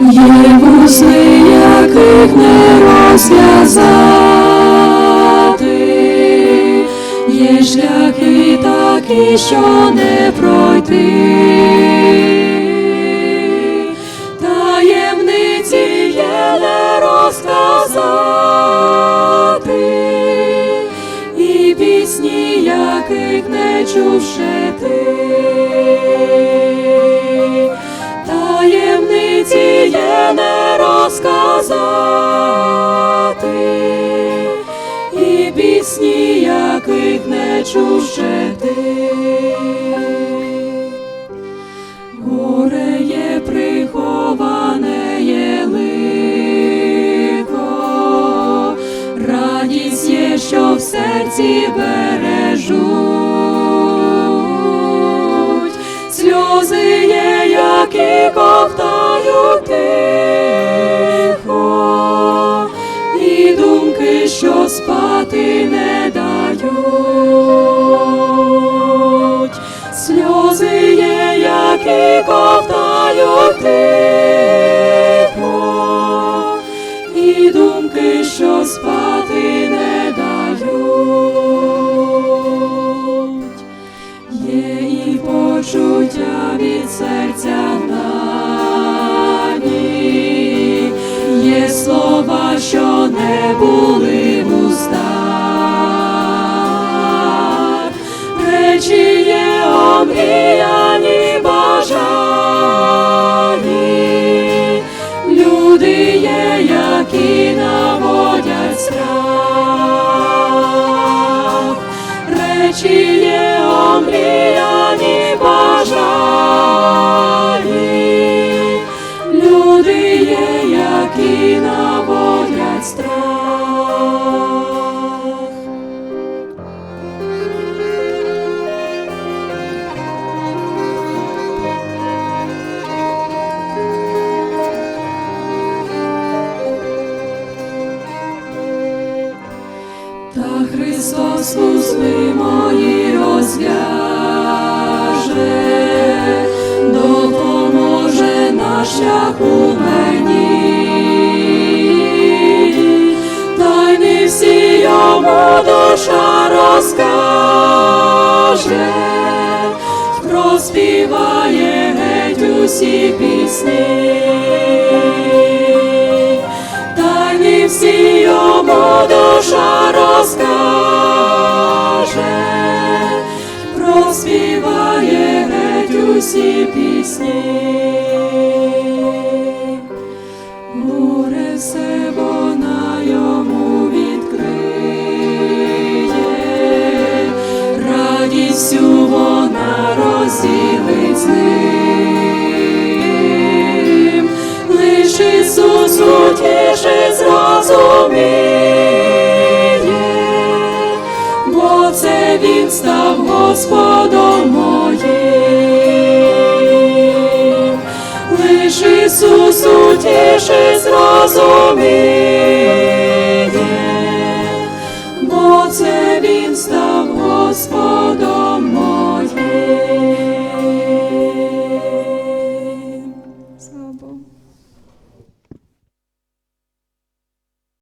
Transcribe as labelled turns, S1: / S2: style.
S1: Є вузли, яких не розв'язати, є шляхи такі, що не пройти. Таємниці є не розказати, і пісні, яких не чув ще ти. Пісні, яких не чув ще ти. Горе є приховане є лихо, радість є, що в серці бережуть, серця дані, є слова, що не були в устах, Христос вузли мої розв'яже, допоможе на шляху мені, та не всі йому душа розкаже, проспіває геть усі пісні. Та не всі йому душа розкаже, проспіває геть усі пісні. Море все вона йому відкриє, радістю вона розділить з ним. Він став Господом моїм. Лиш Ісус утішить зрозуміє,